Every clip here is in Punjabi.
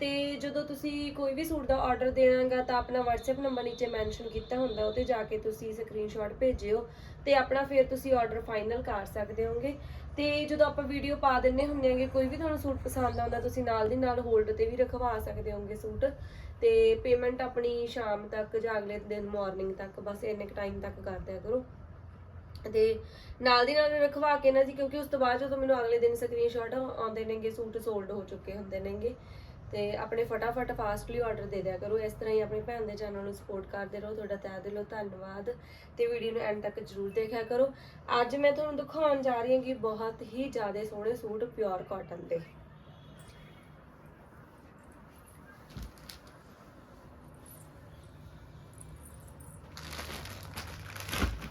ਤੇ ਜਦੋਂ ਤੁਸੀਂ ਕੋਈ ਵੀ ਸੂਟ ਦਾ ਆਰਡਰ ਦੇਣਾਗਾ ਤਾਂ ਆਪਣਾ WhatsApp ਨੰਬਰ ਨੀਚੇ ਮੈਂਸ਼ਨ ਕੀਤਾ ਹੁੰਦਾ ਉਹ ਜਾ ਕੇ ਤੁਸੀਂ ਸਕਰੀਨਸ਼ਾਟ ਭੇਜਿਓ ਤੇ ਆਪਣਾ ਫਿਰ ਤੁਸੀਂ ਆਰਡਰ ਫਾਈਨਲ ਕਰ ਸਕਦੇ ਹੋਗੇ। ਤੇ ਜਦੋਂ ਆਪਾਂ ਵੀਡੀਓ ਪਾ ਦਿੰਨੇ ਹੁੰਨੇ ਆਂਗੇ ਕੋਈ ਵੀ ਤੁਹਾਨੂੰ ਸੂਟ ਪਸੰਦ ਆਉਂਦਾ, ਤੁਸੀਂ ਨਾਲ ਦੀ ਨਾਲ ਹੋਲਡ ਤੇ ਵੀ ਰਖਵਾ ਸਕਦੇ ਹੋਗੇ ਸੂਟ। ਤੇ ਪੇਮੈਂਟ ਆਪਣੀ ਸ਼ਾਮ ਤੱਕ ਜਾਂ ਅਗਲੇ ਦਿਨ ਮਾਰਨਿੰਗ ਤੱਕ, ਬਸ ਇੰਨੇ ਕੁ ਟਾਈਮ ਤੱਕ ਕਰ ਦਿਆ ਕਰੋ। ਤੇ ਨਾਲ ਦੀ ਨਾਲ ਰਖਵਾ ਕੇ ਨਾ ਜੀ, ਕਿਉਂਕਿ ਉਸ ਤੋਂ ਬਾਅਦ ਜਦੋਂ ਮੈਨੂੰ ਅਗਲੇ ਦਿਨ ਸਕਰੀਨਸ਼ਾਟ ਆਉਂਦੇ ਨੇਗੇ, ਸੂਟ ਸੋਲਡ ਹੋ ਚੁੱਕੇ ਹੁੰਦੇ ਨੇਗੇ ਤੇ ਆਪਣੇ ਫਟਾਫਟ ਫਾਸਟਲੀ ਆਰਡਰ ਦੇ ਦਿਆ ਕਰੋ। ਇਸ ਤਰ੍ਹਾਂ ਹੀ ਆਪਣੀ ਭੈਣ ਦੇ ਚੈਨਲ ਨੂੰ ਸਪੋਰਟ ਕਰਦੇ ਰਹੋ। ਤੁਹਾਡਾ ਤਹਿ ਦਿਲੋਂ ਧੰਨਵਾਦ। ਤੇ ਵੀਡੀਓ ਨੂੰ ਐਂਡ ਤੱਕ ਜਰੂਰ ਦੇਖਿਆ ਕਰੋ। ਅੱਜ ਮੈਂ ਤੁਹਾਨੂੰ ਦਿਖਾਉਣ ਜਾ ਰਹੀ ਹਾਂ ਕਿ ਬਹੁਤ ਹੀ ਜ਼ਿਆਦਾ ਸੋਹਣੇ ਸੂਟ ਪਿਓਰ ਕਾਟਨ ਦੇ।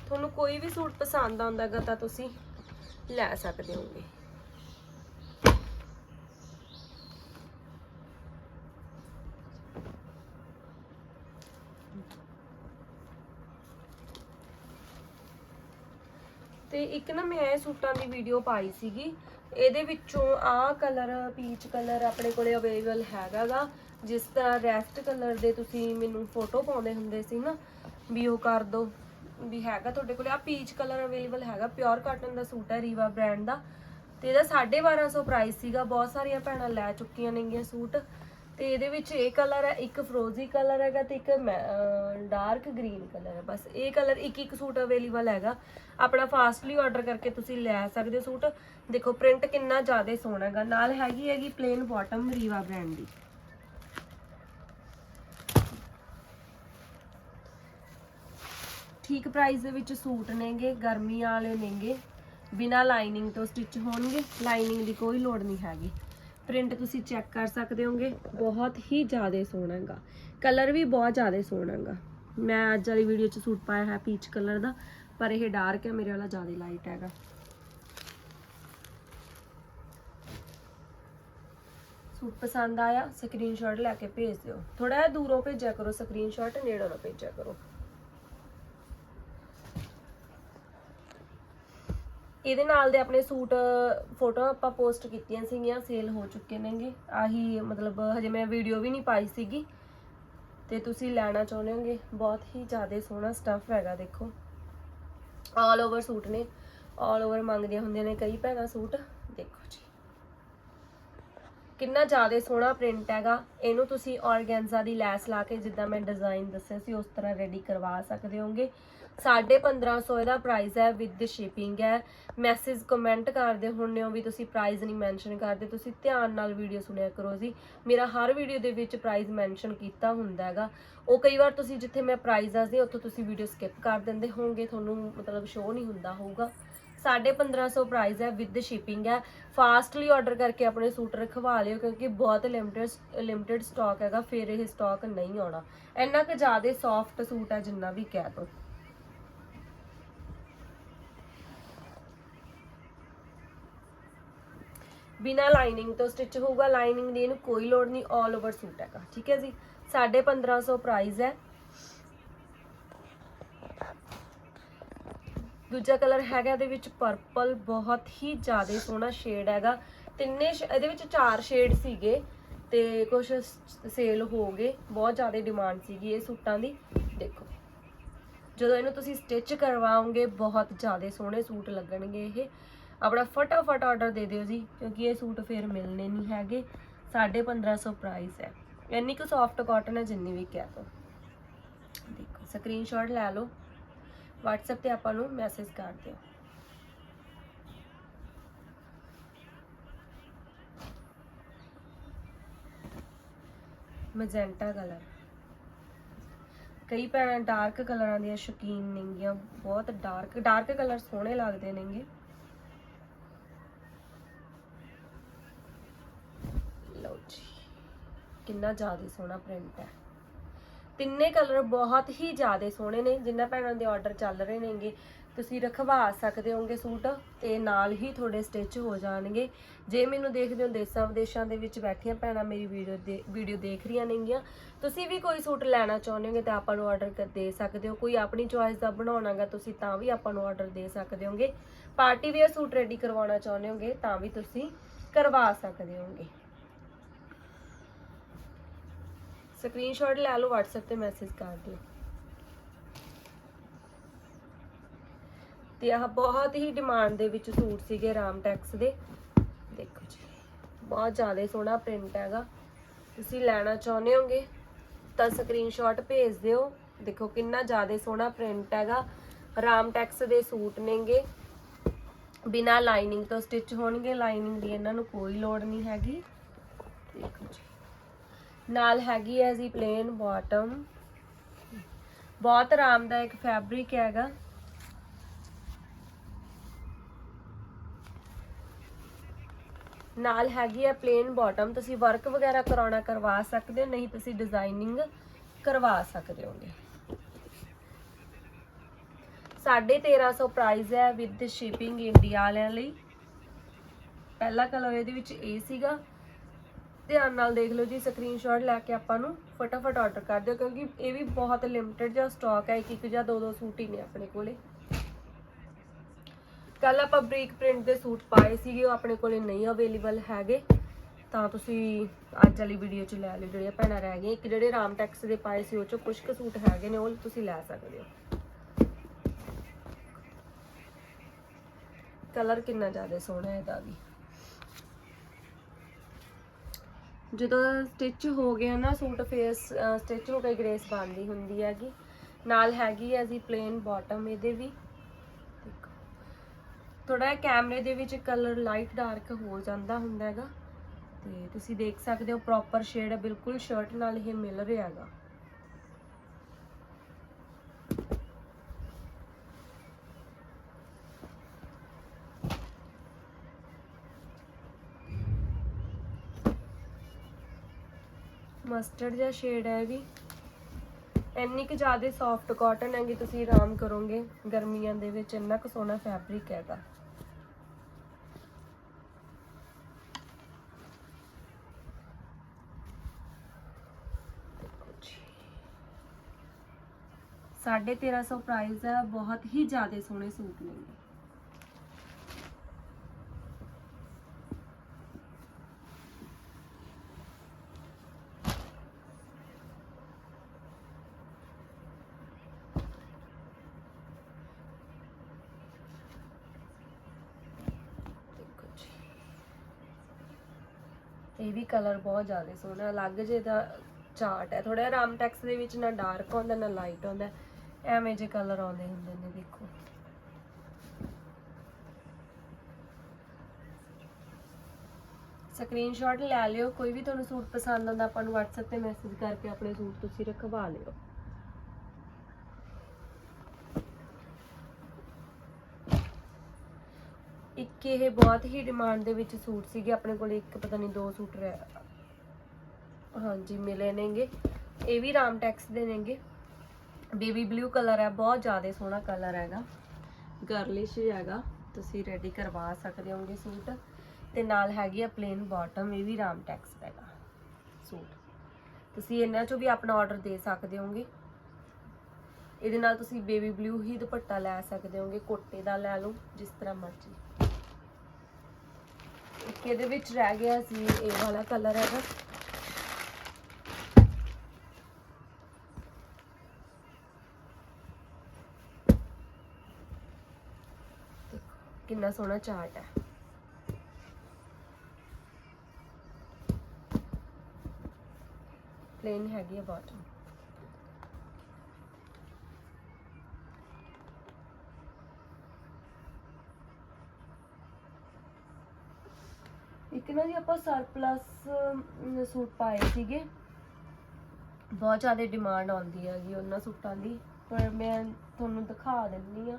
ਤੁਹਾਨੂੰ ਕੋਈ ਵੀ ਸੂਟ ਪਸੰਦ ਆਉਂਦਾਗਾ ਤਾਂ ਤੁਸੀਂ ਲੈ ਸਕਦੇ ਹੋਗੇ। ਤੇ ਇੱਕ ਨਾ ਮੈਂ ਇਹ ਸੂਟਾਂ ਦੀ ਵੀਡੀਓ ਪਾਈ ਸੀਗੀ। ਇਹਦੇ ਵਿੱਚੋਂ ਆਹ ਕਲਰ ਪੀਚ ਕਲਰ ਆਪਣੇ ਕੋਲੇ ਅਵੇਲੇਬਲ ਹੈਗਾਗਾ। ਜਿਸ ਤਰ੍ਹਾਂ ਰੈਸਟ ਕਲਰ ਦੇ ਤੁਸੀਂ ਮੈਨੂੰ ਫੋਟੋ ਪਾਉਂਦੇ ਹੁੰਦੇ ਸੀ ਨਾ, ਵੀ ਉਹ ਕਰ ਦੋ। ਵੀ ਹੈਗਾ ਤੁਹਾਡੇ ਕੋਲੇ। ਆ ਪੀਚ ਕਲਰ ਅਵੇਲੇਬਲ ਹੈਗਾ ਪਿਓਰ ਕਾਟਨ ਦਾ ਸੂਟ ਹੈ ਰੀਵਾ ਬ੍ਰਾਂਡ ਦਾ। ਤੇ ਇਹਦਾ 1250 ਪ੍ਰਾਈਸ ਸੀਗਾ। ਬਹੁਤ ਸਾਰੀਆਂ ਭੈਣਾਂ ਲੈ ਚੁੱਕੀਆਂ ਨੇਗੀਆਂ ਸੂਟ। ਤੇ ਇਹਦੇ ਵਿੱਚ ਇਹ ਕਲਰ ਹੈ, ਇੱਕ ਫਰੋਜ਼ੀ ਕਲਰ ਹੈਗਾ ਤੇ ਇੱਕ ਡਾਰਕ ਗ੍ਰੀਨ ਕਲਰ ਹੈ। ਬਸ ਇਹ ਕਲਰ ਇੱਕ ਇੱਕ ਸੂਟ ਅਵੇਲੇਬਲ ਹੈਗਾ। ਆਪਣਾ ਫਾਸਟਲੀ ਆਰਡਰ ਕਰਕੇ ਤੁਸੀਂ ਲੈ ਸਕਦੇ ਹੋ ਸੂਟ। ਦੇਖੋ ਪ੍ਰਿੰਟ ਕਿੰਨਾ ਜ਼ਿਆਦਾ ਸੋਹਣਾ ਹੈਗਾ। ਨਾਲ ਹੈਗੀ ਹੈਗੀ ਪਲੇਨ ਬਾਟਮ ਰੀਵਾ ਬ੍ਰਾਂਡ ਦੀ। ਠੀਕ ਪ੍ਰਾਈਸ ਦੇ ਵਿੱਚ ਸੂਟ ਨੇਗੇ ਗਰਮੀ ਵਾਲੇ ਨੇਗੇ। ਬਿਨਾ ਲਾਈਨਿੰਗ ਤੋਂ ਸਟਿਚ ਹੋਣਗੇ। ਲਾਈਨਿੰਗ ਦੀ ਕੋਈ ਲੋੜ ਨਹੀਂ ਹੈਗੀ। ਪ੍ਰਿੰਟ ਤੁਸੀਂ ਚੈੱਕ ਕਰ ਸਕਦੇ ਹੋਗੇ, ਬਹੁਤ ਹੀ ਜ਼ਿਆਦਾ ਸੋਹਣਾ ਹੈਗਾ। ਕਲਰ ਵੀ ਬਹੁਤ ਜ਼ਿਆਦਾ ਸੋਹਣਾ ਹੈਗਾ। ਮੈਂ ਅੱਜ ਵਾਲੀ ਵੀਡੀਓ 'ਚ ਸੂਟ ਪਾਇਆ ਹੈ ਪੀਚ ਕਲਰ ਦਾ, ਪਰ ਇਹ ਡਾਰਕ ਹੈ, ਮੇਰੇ ਵਾਲਾ ਜ਼ਿਆਦਾ ਲਾਈਟ ਹੈਗਾ। ਸੂਟ ਪਸੰਦ ਆਇਆ ਸਕਰੀਨਸ਼ਾਟ ਲੈ ਕੇ ਭੇਜ ਦਿਓ। ਥੋੜਾ ਜਿਹਾ ਦੂਰੋਂ ਭੇਜਿਆ ਕਰੋ ਸਕਰੀਨਸ਼ਾਟ ਨੇੜੋਂ ਨਾ ਭੇਜਿਆ ਕਰੋ। ਇਹਦੇ ਨਾਲ ਦੇ ਆਪਣੇ ਸੂਟ ਫੋਟੋ ਆਪਾਂ ਪੋਸਟ ਕੀਤੀਆਂ ਸੀਗੀਆਂ ਸੇਲ ਹੋ ਚੁੱਕੇ ਨੇਗੇ। ਆਹੀ ਮਤਲਬ ਹਜੇ ਮੈਂ ਵੀਡੀਓ ਵੀ ਨਹੀਂ ਪਾਈ ਸੀਗੀ। ਤੇ ਤੁਸੀਂ ਲੈਣਾ ਚਾਹੁੰਦੇ ਹੋਗੇ, ਬਹੁਤ ਹੀ ਜ਼ਿਆਦਾ ਸੋਹਣਾ ਸਟੱਫ ਹੈਗਾ, ਦੇਖੋ। ਆਲ ਓਵਰ ਸੂਟ ਨੇ। ਆਲ ਓਵਰ ਮੰਗਦੀਆਂ ਹੁੰਦੀਆਂ ਨੇ ਕਈ ਭੈਣਾਂ ਸੂਟ। ਦੇਖੋ ਜੀ। ਕਿੰਨਾ ਜ਼ਿਆਦਾ ਸੋਹਣਾ ਪ੍ਰਿੰਟ ਹੈਗਾ। ਇਹਨੂੰ ਤੁਸੀਂ ਔਰਗੈਂਜਾ ਦੀ ਲੈਸ ਲਾ ਕੇ ਜਿੱਦਾਂ ਮੈਂ ਡਿਜ਼ਾਈਨ ਦੱਸਿਆ ਸੀ, ਉਸ ਤਰ੍ਹਾਂ ਰੈਡੀ ਕਰਵਾ ਸਕਦੇ ਹੋਗੇ। 1550 ਇਹਦਾ ਪ੍ਰਾਈਸ ਹੈ ਵਿਦ ਸ਼ਿਪਿੰਗ ਹੈ। ਮੈਸੇਜ ਕਮੈਂਟ ਕਰਦੇ ਹੁੰਨੇ ਹੋ ਵੀ ਤੁਸੀਂ ਪ੍ਰਾਈਸ ਨਹੀਂ ਮੈਂਸ਼ਨ ਕਰਦੇ। ਤੁਸੀਂ ਧਿਆਨ ਨਾਲ ਵੀਡੀਓ ਸੁਣਿਆ ਕਰੋ ਜੀ। ਮੇਰਾ ਹਰ ਵੀਡੀਓ ਦੇ ਵਿੱਚ ਪ੍ਰਾਈਸ ਮੈਂਸ਼ਨ ਕੀਤਾ ਹੁੰਦਾ ਹੈਗਾ। ਉਹ ਕਈ ਵਾਰ ਤੁਸੀਂ ਜਿੱਥੇ ਮੈਂ ਪ੍ਰਾਈਸ ਦੱਸਦੀ ਉੱਥੋਂ ਤੁਸੀਂ ਵੀਡੀਓ ਸਕਿਪ ਕਰ ਦਿੰਦੇ ਹੋਵੋਗੇ। ਤੁਹਾਨੂੰ ਮਤਲਬ ਸ਼ੋ ਨਹੀਂ ਹੁੰਦਾ ਹੋਊਗਾ। 1550 ਪ੍ਰਾਈਸ ਹੈ ਵਿਦ ਸ਼ਿਪਿੰਗ ਹੈ। ਫਾਸਟਲੀ ਆਰਡਰ ਕਰਕੇ ਆਪਣੇ ਸੂਟ ਰਖਵਾ ਲਿਓ ਕਿਉਂਕਿ ਬਹੁਤ ਲਿਮਟਿਡ ਲਿਮਟਿਡ ਸਟਾਕ ਹੈਗਾ। ਫਿਰ ਇਹ ਸਟਾਕ ਨਹੀਂ ਆਉਣਾ। ਇੰਨਾ ਕੁ ਜ਼ਿਆਦਾ ਸੌਫਟ ਸੂਟ ਹੈ ਜਿੰਨਾ ਵੀ ਕਹਿ ਦੋ ਬਿਨਾ ਲਾਈਨਿੰਗ ਤੋਂ ਸਟਿਚ ਹੋਊਗਾ ਲਾਈਨਿੰਗ ਦੀ ਇਹਨੂੰ ਕੋਈ ਲੋੜ ਨਹੀਂ 올 ਓਵਰ ਸੂਟ ਹੈਗਾ, ਠੀਕ ਹੈ ਜੀ? 1550 ਪ੍ਰਾਈਸ ਹੈ। ਦੂਜਾ ਕਲਰ ਹੈਗਾ ਇਹਦੇ ਵਿੱਚ ਪਰਪਲ ਬਹੁਤ ਹੀ ਜ਼ਿਆਦਾ ਸੋਹਣਾ ਸ਼ੇਡ ਹੈਗਾ। ਤਿੰਨੇ ਇਹਦੇ ਵਿੱਚ ਚਾਰ ਸ਼ੇਡ ਸੀਗੇ ਤੇ ਕੁਝ ਸੇਲ ਹੋ ਗਏ। ਬਹੁਤ ਜ਼ਿਆਦਾ ਡਿਮਾਂਡ ਸੀਗੀ ਇਹ ਸੂਟਾਂ ਦੀ। ਦੇਖੋ, ਜਦੋਂ ਇਹਨੂੰ ਤੁਸੀਂ ਸਟਿਚ ਕਰਵਾਓਗੇ, ਬਹੁਤ ਜ਼ਿਆਦਾ ਸੋਹਣੇ ਸੂਟ ਲੱਗਣਗੇ ਇਹ। ਆਪਣਾ ਫਟਾਫਟ ਆਰਡਰ ਦੇ ਦਿਓ ਜੀ, ਕਿਉਂਕਿ ਇਹ ਸੂਟ ਫੇਰ ਮਿਲਣੇ ਨਹੀਂ ਹੈਗੇ। 1550 ਪ੍ਰਾਈਸ ਹੈ। ਇੰਨੀ ਕੁ ਸੌਫਟ ਕਾਟਨ ਹੈ ਜਿੰਨੀ ਵੀ ਕਹਿ ਦੋ। ਦੇਖੋ ਸਕਰੀਨਸ਼ਾਟ ਲੈ ਲਓ। WhatsApp ਤੇ ਆਪਾਂ ਨੂੰ ਮੈਸੇਜ ਕਰ ਦਿਓ। ਮੈਜੈਂਟਾ ਕਲਰ ਕਈ ਭੈਣਾਂ ਡਾਰਕ ਕਲਰਾਂ ਦੀਆਂ ਸ਼ੌਕੀਨ ਨੇਗੀਆਂ, ਬਹੁਤ ਡਾਰਕ ਡਾਰਕ ਕਲਰ ਸੋਹਣੇ ਲੱਗਦੇ ਨੇਗੇ ਲਓ ਜੀ ਕਿੰਨਾ ਜ਼ਿਆਦਾ ਸੋਹਣਾ ਪ੍ਰਿੰਟ ਹੈ। ਤਿੰਨੇ ਕਲਰ ਬਹੁਤ ਹੀ ਜ਼ਿਆਦਾ ਸੋਹਣੇ ਨੇ, ਜਿੰਨਾ ਭੈਣਾਂ ਦੇ ਆਰਡਰ ਚੱਲ ਰਹੇ ਨੇਗੇ। ਤੁਸੀਂ ਰਖਵਾ ਸਕਦੇ ਹੋਗੇ ਸੂਟ ਤੇ ਨਾਲ ਹੀ ਤੁਹਾਡੇ ਸਟਿਚ ਹੋ ਜਾਣਗੇ। ਜੇ ਮੈਨੂੰ ਦੇਖਦੇ ਹੋ ਦੇਸਾਂ ਵਿਦੇਸ਼ਾਂ ਦੇ ਵਿੱਚ ਬੈਠੀਆਂ ਭੈਣਾਂ ਮੇਰੀ ਵੀਡੀਓ ਦੇ ਵੀਡੀਓ ਦੇਖ ਰਹੀਆਂ ਨੇਗੀਆਂ, ਤੁਸੀਂ ਵੀ ਕੋਈ ਸੂਟ ਲੈਣਾ ਚਾਹੁੰਦੇ ਹੋਗੇ ਤਾਂ ਆਪਾਂ ਨੂੰ ਆਰਡਰ ਦੇ ਸਕਦੇ ਹੋ। ਕੋਈ ਆਪਣੀ ਚੋਇਸ ਦਾ ਬਣਾਉਣਾਗਾ ਤੁਸੀਂ ਤਾਂ ਵੀ ਆਪਾਂ ਨੂੰ ਆਰਡਰ ਦੇ ਸਕਦੇ ਹੋਗੇ। ਪਾਰਟੀ ਵੇਅਰ ਸੂਟ ਰੈਡੀ ਕਰਵਾਉਣਾ ਚਾਹੁੰਦੇ ਹੋਗੇ ਤਾਂ ਵੀ ਤੁਸੀਂ ਕਰਵਾ ਸਕਦੇ ਹੋਗੇ। ਸਕਰੀਨਸ਼ਾਟ ਲੈ ਲਓ, WhatsApp ਤੇ ਮੈਸੇਜ ਕਰ ਦਿਓ। ਤੇ ਆਹ ਬਹੁਤ ਹੀ ਡਿਮਾਂਡ ਦੇ ਵਿੱਚ ਸੂਟ ਸੀਗੇ ਰਾਮਟੈਕਸ ਦੇ। ਦੇਖੋ ਜੀ, ਬਹੁਤ ਜ਼ਿਆਦਾ ਸੋਹਣਾ ਪ੍ਰਿੰਟ ਹੈਗਾ। ਤੁਸੀਂ ਲੈਣਾ ਚਾਹੁੰਦੇ ਹੋਗੇ, ਤਾਂ ਸਕਰੀਨਸ਼ਾਟ ਭੇਜ ਦਿਓ। ਦੇਖੋ ਕਿੰਨਾ ਜ਼ਿਆਦਾ ਸੋਹਣਾ ਪ੍ਰਿੰਟ ਹੈਗਾ। ਰਾਮਟੈਕਸ ਦੇ ਸੂਟ ਨੇਗੇ। ਬਿਨਾ ਲਾਈਨਿੰਗ ਤੋਂ ਸਟਿਚ ਹੋਣਗੇ। ਲਾਈਨਿੰਗ ਦੀ ਇਹਨਾਂ ਨੂੰ ਕੋਈ ਲੋੜ ਨਹੀਂ ਹੈਗੀ। ਦੇਖੋ ਜੀ। ਨਾਲ ਹੈਗੀ ਹੈ ਜੀ ਪਲੇਨ ਬਾਟਮ ਬਹੁਤ ਆਰਾਮਦਾਇਕ ਫੈਬਰਿਕ ਹੈਗਾ। ਨਾਲ ਹੈਗੀ ਹੈ ਪਲੇਨ ਬਾਟਮ ਤੁਸੀਂ ਵਰਕ ਵਗੈਰਾ ਕਰਾਉਣਾ ਕਰਵਾ ਸਕਦੇ ਹੋ, ਨਹੀਂ ਤੁਸੀਂ ਡਿਜ਼ਾਈਨਿੰਗ ਕਰਵਾ ਸਕਦੇ ਹੋਗੇ। 1350 ਪ੍ਰਾਈਸ ਹੈ ਵਿਦ ਸ਼ਿਪਿੰਗ ਇੰਡੀਆ ਵਾਲਿਆਂ ਲਈ। ਪਹਿਲਾ ਕਲਰ ਇਹਦੇ ਵਿੱਚ ਇਹ ਸੀਗਾ। ਧਿਆਨ ਨਾਲ ਦੇਖ ਲਓ ਜੀ ਸਕਰੀਨਸ਼ਾਟ ਲੈ ਕੇ ਆਪਾਂ ਨੂੰ ਫਟਾਫਟ ਆਰਡਰ ਕਰ ਦਿਓ, ਕਿਉਂਕਿ ਇਹ ਵੀ ਬਹੁਤ ਲਿਮਟਿਡ ਜਿਹਾ ਸਟਾਕ ਹੈ ਇੱਕ ਇੱਕ ਜਾਂ ਦੋ ਦੋ ਸੂਟ ਹੀ ਨੇ ਆਪਣੇ ਕੋਲੇ। ਕੱਲ ਆਪਾਂ ਬ੍ਰੇਕ ਪ੍ਰਿੰਟ ਦੇ ਸੂਟ ਪਾਏ ਸੀਗੇ, ਉਹ ਆਪਣੇ ਕੋਲੇ ਨਹੀਂ ਅਵੇਲੇਬਲ ਹੈਗੇ। ਤਾਂ ਤੁਸੀਂ ਅੱਜ ਵਾਲੀ ਵੀਡੀਓ 'ਚ ਲੈ ਲਿਓ, ਜਿਹੜੀਆਂ ਭੈਣਾਂ ਰਹਿ ਗਈਆਂ। ਇੱਕ ਜਿਹੜੇ ਰਾਮ ਟੈਕਸ ਦੇ ਪਾਏ ਸੀ, ਉਹ 'ਚੋਂ ਕੁਝ ਕੁ ਸੂਟ ਹੈਗੇ ਨੇ, ਉਹ ਤੁਸੀਂ ਲੈ ਸਕਦੇ ਹੋ। ਕਲਰ ਕਿੰਨਾ ਜ਼ਿਆਦਾ ਸੋਹਣਾ ਹੈ ਇਹਦਾ ਵੀ। ਜਦੋਂ ਸਟਿਚ ਹੋ ਗਿਆ ਨਾ ਸੂਟ ਫੇਸ ਸਟਿਚ ਹੋ ਕੇ ਗ੍ਰੇਸ ਬਣਦੀ ਹੁੰਦੀ ਹੈਗੀ। ਨਾਲ ਹੈਗੀ ਹੈ ਜੀ ਪਲੇਨ ਬਾਟਮ ਇਹਦੇ ਵੀ। ਦੇਖੋ। ਥੋੜਾ ਕੈਮਰੇ ਦੇ ਵਿੱਚ ਕਲਰ ਲਾਈਟ ਡਾਰਕ ਹੋ ਜਾਂਦਾ ਹੁੰਦਾ ਹੈਗਾ। ਤੇ ਤੁਸੀਂ ਦੇਖ ਸਕਦੇ ਹੋ ਪ੍ਰੋਪਰ ਸ਼ੇਡ ਬਿਲਕੁਲ ਸ਼ਰਟ ਨਾਲ ਇਹ ਮਿਲ ਰਿਹਾ ਹੈਗਾ। ਮਸਟਰਡ ਜਿਹਾ ਸ਼ੇਡ ਹੈ ਇਹ ਵੀ। ਇੰਨੀ ਕੁ ਜ਼ਿਆਦਾ ਸੌਫਟ ਕਾਟਨ ਹੈਗੀ, ਤੁਸੀਂ ਆਰਾਮ ਕਰੋਗੇ ਗਰਮੀਆਂ ਦੇ ਵਿੱਚ, ਇੰਨਾ ਕੁ ਸੋਹਣਾ ਫੈਬਰਿਕ ਹੈਗਾ। ਸਾਢੇ 1300 ਪ੍ਰਾਈਸ ਹੈ, ਬਹੁਤ ਹੀ ਜ਼ਿਆਦਾ ਸੋਹਣੇ ਸੂਟ ਨੇ ਦੇਖੋ ਜੀ ਇਹ ਵੀ ਕਲਰ ਬਹੁਤ ਜ਼ਿਆਦਾ ਸੋਹਣਾ, ਅਲੱਗ ਜੇ ਦਾ ਚਾਰਟ ਹੈ। ਥੋੜਾ ਰਾਮਟੈਕਸ ਦੇ ਵਿੱਚ ਨਾ ਡਾਰਕ ਆਉਂਦਾ ਨਾ ਲਾਈਟ ਆਉਂਦਾ ਐਵੇਂ ਜੇ ਕਲਰ ਆਉਂਦੇ ਹੁੰਦੇ ਨੇ, ਦੇਖੋ। ਸਕਰੀਨਸ਼ਾਟ ਲੈ ਲਿਓ, ਕੋਈ ਵੀ ਤੁਹਾਨੂੰ ਸੂਟ ਪਸੰਦ ਆਉਂਦਾ, ਆਪਾਂ ਨੂੰ WhatsApp ਤੇ ਮੈਸੇਜ ਕਰਕੇ ਆਪਣੇ ਸੂਟ ਤੁਸੀਂ ਰਖਵਾ ਲਿਓ। ਇੱਕ ਇਹ ਬਹੁਤ ਹੀ ਡਿਮਾਂਡ ਦੇ ਵਿੱਚ ਸੂਟ ਸੀਗੇ, ਆਪਣੇ ਕੋਲ ਇੱਕ ਪਤਾ ਨਹੀਂ ਦੋ ਸੂਟ ਰਹਿ ਹਾਂਜੀ, ਮਿਲੇ ਨੇਗੇ। ਇਹ ਵੀ ਰਾਮ ਟੈਕਸ ਦੇ ਨੇਗੇ। ਬੇਬੀ ਬਲੂ ਕਲਰ ਹੈ, ਬਹੁਤ ਜ਼ਿਆਦਾ ਸੋਹਣਾ ਕਲਰ ਹੈਗਾ। ਗਰਲਿਸ਼ ਹੈਗਾ। ਤੁਸੀਂ ਰੈਡੀ ਕਰਵਾ ਸਕਦੇ ਹੋਗੇ ਸੂਟ। ਤੇ ਨਾਲ ਹੈਗੀ ਆ ਪਲੇਨ ਬਾਟਮ ਇਹ ਵੀ ਰਾਮਟੈਕਸ ਦਾ ਹੈਗਾ ਸੂਟ। ਤੁਸੀਂ ਇਹਨਾਂ ਚੋਂ ਵੀ ਆਪਣਾ ਆਰਡਰ ਦੇ ਸਕਦੇ ਹੋਗੇ। ਇਹਦੇ ਨਾਲ ਤੁਸੀਂ ਬੇਬੀ ਬਲੂ ਹੀ ਦੁਪੱਟਾ ਲੈ ਸਕਦੇ ਹੋਗੇ, ਕੋਟੇ ਦਾ ਲੈ ਲਓ, ਜਿਸ ਤਰ੍ਹਾਂ ਮਰਜ਼ੀ। ਇੱਕ ਇਹਦੇ ਵਿੱਚ ਰਹਿ ਗਿਆ ਸੀ, ਇਹ ਵਾਲਾ ਕਲਰ ਹੈਗਾ। ਕਿੰਨਾ ਸੋਹਣਾ ਚਾਰਟ ਹੈ। ਪਲੇਨ ਹੈਗੀ ਹੈ ਬਾਟਮ ਇੱਕ ਨਾ ਜੀ ਆਪਾਂ ਸਰਪਲਸ ਸੂਟ ਪਾਏ ਸੀਗੇ। ਬਹੁਤ ਜ਼ਿਆਦਾ ਡਿਮਾਂਡ ਆਉਂਦੀ ਹੈਗੀ ਉਹਨਾਂ ਸੂਟਾਂ ਦੀ। ਪਰ ਮੈਂ ਤੁਹਾਨੂੰ ਦਿਖਾ ਦਿੰਨੀ ਆ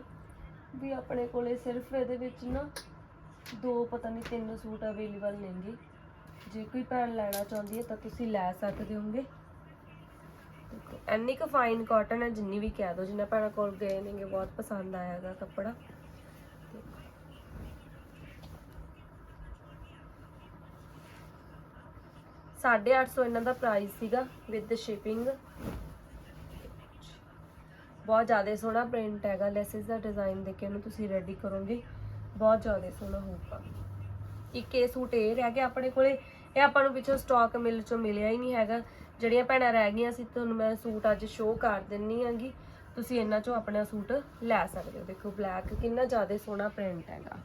ਵੀ ਆਪਣੇ ਕੋਲੇ ਸਿਰਫ ਇਹਦੇ ਵਿੱਚ ਨਾ ਦੋ, ਪਤਾ ਨਹੀਂ ਤਿੰਨ ਸੂਟ ਅਵੇਲੇਬਲ ਨੇਗੇ। ਜੇ ਕੋਈ ਭੈਣ ਲੈਣਾ ਚਾਹੁੰਦੀ ਹੈ ਤਾਂ ਤੁਸੀਂ ਲੈ ਸਕਦੇ ਹੋਗੇ ਦੇਖੋ, ਇੰਨੀ ਕੁ ਫਾਈਨ ਕਾਟਨ ਹੈ ਜਿੰਨੀ ਵੀ ਕਹਿ ਦੋ, ਜਿੰਨਾ ਭੈਣਾਂ ਕੋਲ ਗਏ ਨੇਗੇ, ਬਹੁਤ ਪਸੰਦ ਆਇਆਗਾ ਕੱਪੜਾ। ਸਾਢੇ 800 ਇਹਨਾਂ ਦਾ ਪ੍ਰਾਈਸ ਸੀਗਾ ਵਿਦ ਸ਼ਿਪਿੰਗ ਬਹੁਤ ਜ਼ਿਆਦਾ ਸੋਹਣਾ ਪ੍ਰਿੰਟ ਹੈਗਾ, ਲੈਸਿਸ ਦਾ ਡਿਜ਼ਾਈਨ ਦੇ ਕੇ ਇਹਨੂੰ ਤੁਸੀਂ ਰੈਡੀ ਕਰੋਗੇ। ਬਹੁਤ ਜ਼ਿਆਦਾ ਸੋਹਣਾ ਹੋਊਗਾ। ਇੱਕ ਇਹ ਸੂਟ ਇਹ ਰਹਿ ਗਿਆ ਆਪਣੇ ਕੋਲੇ, ਇਹ ਆਪਾਂ ਨੂੰ ਪਿੱਛੋਂ ਸਟਾਕ ਮਿਲ ਚੋਂ ਮਿਲਿਆ ਹੀ ਨਹੀਂ ਹੈਗਾ। ਜਿਹੜੀਆਂ ਭੈਣਾਂ ਰਹਿ ਗਈਆਂ ਸੀ, ਤੁਹਾਨੂੰ ਮੈਂ ਸੂਟ ਅੱਜ ਸ਼ੋਅ ਕਰ ਦਿੰਨੀ ਆਂਗੀ। ਤੁਸੀਂ ਇਹਨਾਂ ਚੋਂ ਆਪਣਾ ਸੂਟ ਲੈ ਸਕਦੇ ਹੋ। ਦੇਖੋ ਬਲੈਕ ਕਿੰਨਾ ਜ਼ਿਆਦਾ ਸੋਹਣਾ ਪ੍ਰਿੰਟ ਹੈਗਾ।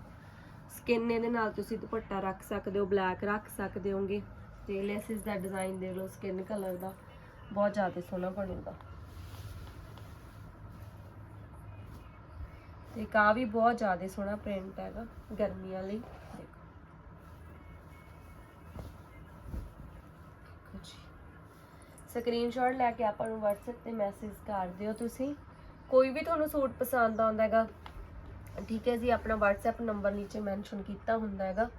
ਸਕਿਨ ਇਹਦੇ ਨਾਲ ਤੁਸੀਂ ਦੁਪੱਟਾ ਰੱਖ ਸਕਦੇ ਹੋ ਬਲੈਕ ਰੱਖ ਸਕਦੇ ਹੋਗੇ। ਤੇ ਲੈਸਿਸ ਦਾ ਡਿਜ਼ਾਈਨ ਦੇਖ ਲਓ ਸਕਿਨ ਕਲਰ ਦਾ। ਬਹੁਤ ਜ਼ਿਆਦਾ ਸੋਹਣਾ ਬਣੂਗਾ। ਤੇ ਕਾ ਵੀ ਬਹੁਤ ਜ਼ਿਆਦਾ ਸੋਹਣਾ ਪ੍ਰਿੰਟ ਹੈਗਾ, ਗਰਮੀਆਂ ਲਈ। ਦੇਖੋ। ਜੀ। ਸਕਰੀਨਸ਼ਾਟ ਲੈ ਕੇ ਆਪਾਂ ਨੂੰ WhatsApp ਤੇ ਮੈਸੇਜ ਕਰ ਦਿਓ ਤੁਸੀਂ। ਕੋਈ ਵੀ ਤੁਹਾਨੂੰ ਸੂਟ ਪਸੰਦ ਆਉਂਦਾ ਹੈਗਾ, ਠੀਕ ਹੈ ਜੀ, ਆਪਣਾ WhatsApp ਨੰਬਰ ਨੀਚੇ ਮੈਂਸ਼ਨ ਕੀਤਾ ਹੁੰਦਾ ਹੈਗਾ।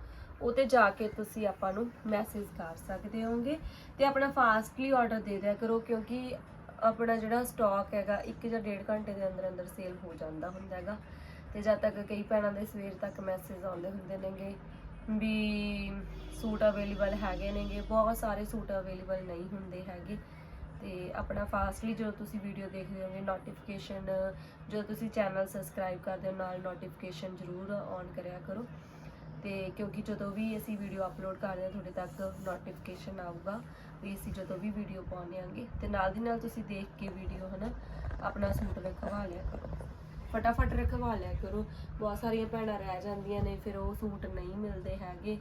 ਉਹ ਤੇ ਜਾ ਕੇ ਤੁਸੀਂ ਆਪਾਂ ਨੂੰ ਮੈਸੇਜ ਕਰ ਸਕਦੇ ਹੋਗੇ ਤੇ ਆਪਣਾ ਫਾਸਟਲੀ ਆਰਡਰ ਦੇ ਦਿਆ ਕਰੋ ਕਿਉਂਕਿ ਆਪਣਾ ਜਿਹੜਾ ਸਟਾਕ ਹੈਗਾ 1 ਜਾਂ 1.5 ਘੰਟੇ ਦੇ ਅੰਦਰ ਅੰਦਰ ਸੇਲ ਹੋ ਜਾਂਦਾ ਹੁੰਦਾ ਹੈਗਾ। ਤੇ ਜਦ ਤੱਕ ਕਈ ਭੈਣਾਂ ਦੇ ਸਵੇਰ ਤੱਕ ਮੈਸੇਜ ਆਉਂਦੇ ਹੁੰਦੇ ਨੇਗੇ ਵੀ ਸੂਟ ਅਵੇਲੇਬਲ ਹੈਗੇ ਨੇਗੇ, ਬਹੁਤ ਸਾਰੇ ਸੂਟ ਅਵੇਲੇਬਲ ਨਹੀਂ ਹੁੰਦੇ ਹੈਗੇ। ਤੇ ਆਪਣਾ ਫਾਸਟਲੀ ਜਦੋਂ ਤੁਸੀਂ ਵੀਡੀਓ ਦੇਖਦੇ ਹੋਗੇ ਨੋਟੀਫਿਕੇਸ਼ਨ ਜਦੋਂ ਤੁਸੀਂ ਚੈਨਲ ਸਬਸਕ੍ਰਾਈਬ ਕਰਦੇ ਹੋ, ਨਾਲ ਨੋਟੀਫਿਕੇਸ਼ਨ ਜ਼ਰੂਰ ਔਨ ਕਰਿਆ ਕਰੋ। ਤੇ ਕਿਉਂਕਿ ਜਦੋਂ ਵੀ ਅਸੀਂ ਵੀਡੀਓ ਅਪਲੋਡ ਕਰਦੇ ਹਾਂ, ਤੁਹਾਡੇ ਤੱਕ ਨੋਟੀਫਿਕੇਸ਼ਨ ਆਊਗਾ ਵੀ ਅਸੀਂ ਜਦੋਂ ਵੀ ਵੀਡੀਓ ਪਾਉਂਦੇ ਆਂਗੇ ਤੇ ਨਾਲ ਦੀ ਨਾਲ ਤੁਸੀਂ ਦੇਖ ਕੇ ਵੀਡੀਓ ਹਨਾ, ਆਪਣਾ ਸੂਟ ਰਖਵਾ ਲਿਆ ਕਰੋ। ਫਟਾਫਟ ਰਖਵਾ ਲਿਆ ਕਰੋ। ਬਹੁਤ ਸਾਰੀਆਂ ਭੈਣਾਂ ਰਹਿ ਜਾਂਦੀਆਂ ਨੇ, ਫਿਰ ਉਹ ਸੂਟ ਨਹੀਂ ਮਿਲਦੇ ਹੈਗੇ।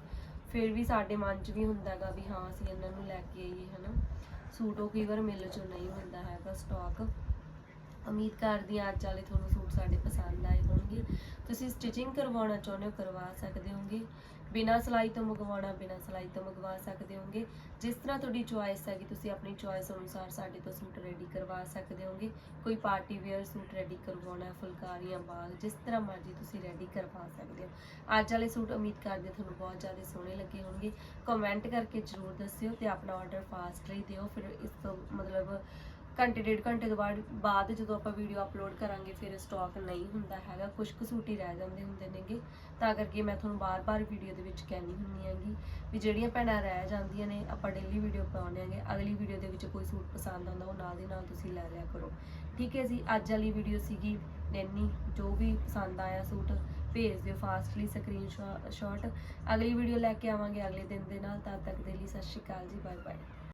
ਫਿਰ ਵੀ ਸਾਡੇ ਮਨ 'ਚ ਵੀ ਹੁੰਦਾ ਹੈਗਾ ਵੀ ਹਾਂ, ਅਸੀਂ ਇਹਨਾਂ ਨੂੰ ਲੈ ਕੇ ਆਈਏ ਹਨਾ। ਸੂਟ ਉਹ ਕਈ ਵਾਰ ਮਿਲ ਚੋਂ ਨਹੀਂ ਹੁੰਦਾ ਹੈਗਾ ਸਟਾਕ ਉਮੀਦ ਕਰਦੀ ਹਾਂ ਅੱਜ ਵਾਲੇ ਤੁਹਾਨੂੰ ਸੂਟ ਸਾਡੇ ਪਸੰਦ ਆਏ ਹੋਣਗੇ। ਤੁਸੀਂ ਸਟਿਚਿੰਗ ਕਰਵਾਉਣਾ ਚਾਹੁੰਦੇ ਹੋ, ਕਰਵਾ ਸਕਦੇ ਹੋਗੇ। ਬਿਨਾਂ ਸਿਲਾਈ ਤੋਂ ਮੰਗਵਾਉਣਾ, ਬਿਨਾਂ ਸਿਲਾਈ ਤੋਂ ਮੰਗਵਾ ਸਕਦੇ ਹੋਗੇ। ਜਿਸ ਤਰ੍ਹਾਂ ਤੁਹਾਡੀ ਚੁਆਇਸ ਹੈਗੀ, ਤੁਸੀਂ ਆਪਣੀ ਚੁਆਇਸ ਅਨੁਸਾਰ ਸਾਡੇ ਤੋਂ ਸੂਟ ਰੈਡੀ ਕਰਵਾ ਸਕਦੇ ਹੋਗੇ। ਕੋਈ ਪਾਰਟੀ ਵੇਅਰ ਸੂਟ ਰੈਡੀ ਕਰਵਾਉਣਾ, ਫੁਲਕਾਰੀਆਂ ਬਾਗ ਜਿਸ ਤਰ੍ਹਾਂ ਮਰਜ਼ੀ ਤੁਸੀਂ ਰੈਡੀ ਕਰਵਾ ਸਕਦੇ ਹੋ। ਅੱਜ ਵਾਲੇ ਸੂਟ ਉਮੀਦ ਕਰਦੇ ਤੁਹਾਨੂੰ ਬਹੁਤ ਜ਼ਿਆਦਾ ਸੋਹਣੇ ਲੱਗੇ ਹੋਣਗੇ। ਕਮੈਂਟ ਕਰਕੇ ਜਰੂਰ ਦੱਸਿਓ ਤੇ ਆਪਣਾ ਆਰਡਰ ਫਾਸਟ ਲਈ ਦਿਓ। ਫਿਰ ਇਸ ਤੋਂ ਮਤਲਬ ਘੰਟੇ, ਡੇਢ ਘੰਟੇ ਤੋਂ ਬਾਅਦ ਬਾਅਦ ਜਦੋਂ ਆਪਾਂ ਵੀਡੀਓ ਅਪਲੋਡ ਕਰਾਂਗੇ, ਫਿਰ ਸਟਾਕ ਨਹੀਂ ਹੁੰਦਾ ਹੈਗਾ ਕੁਝ ਕੁ ਸੂਟ ਹੀ ਰਹਿ ਜਾਂਦੇ ਹੁੰਦੇ ਨੇਗੇ। ਤਾਂ ਕਰਕੇ ਮੈਂ ਤੁਹਾਨੂੰ ਬਾਰ-ਬਾਰ ਵੀਡੀਓ ਦੇ ਵਿੱਚ ਕਹਿੰਦੀ ਹੁੰਦੀ ਹੈਗੀ ਵੀ ਜਿਹੜੀਆਂ ਭੈਣਾਂ ਰਹਿ ਜਾਂਦੀਆਂ ਨੇ, ਆਪਾਂ ਡੇਲੀ ਵੀਡੀਓ ਪਾਉਂਦੇ ਆਂਗੇ ਅਗਲੀ ਵੀਡੀਓ ਦੇ ਵਿੱਚ ਕੋਈ ਸੂਟ ਪਸੰਦ ਆਉਂਦਾ, ਉਹ ਨਾਲ ਦੇ ਨਾਲ ਤੁਸੀਂ ਲੈ ਲਿਆ ਕਰੋ। ਠੀਕ ਹੈ ਜੀ, ਅੱਜ ਵਾਲੀ ਵੀਡੀਓ ਸੀਗੀ ਨੈਨੀ, ਜੋ ਵੀ ਪਸੰਦ ਆਇਆ ਸੂਟ, ਭੇਜ ਦਿਓ ਫਾਸਟਲੀ ਸਕਰੀਨਸ਼ਾਟ ਅਗਲੀ ਵੀਡੀਓ ਲੈ ਕੇ ਆਵਾਂਗੇ ਅਗਲੇ ਦਿਨ ਦੇ ਨਾਲ, ਤਦ ਤੱਕ ਦੇ ਲਈ ਸਤਿ ਸ਼੍ਰੀ ਅਕਾਲ ਜੀ ਬਾਏ ਬਾਏ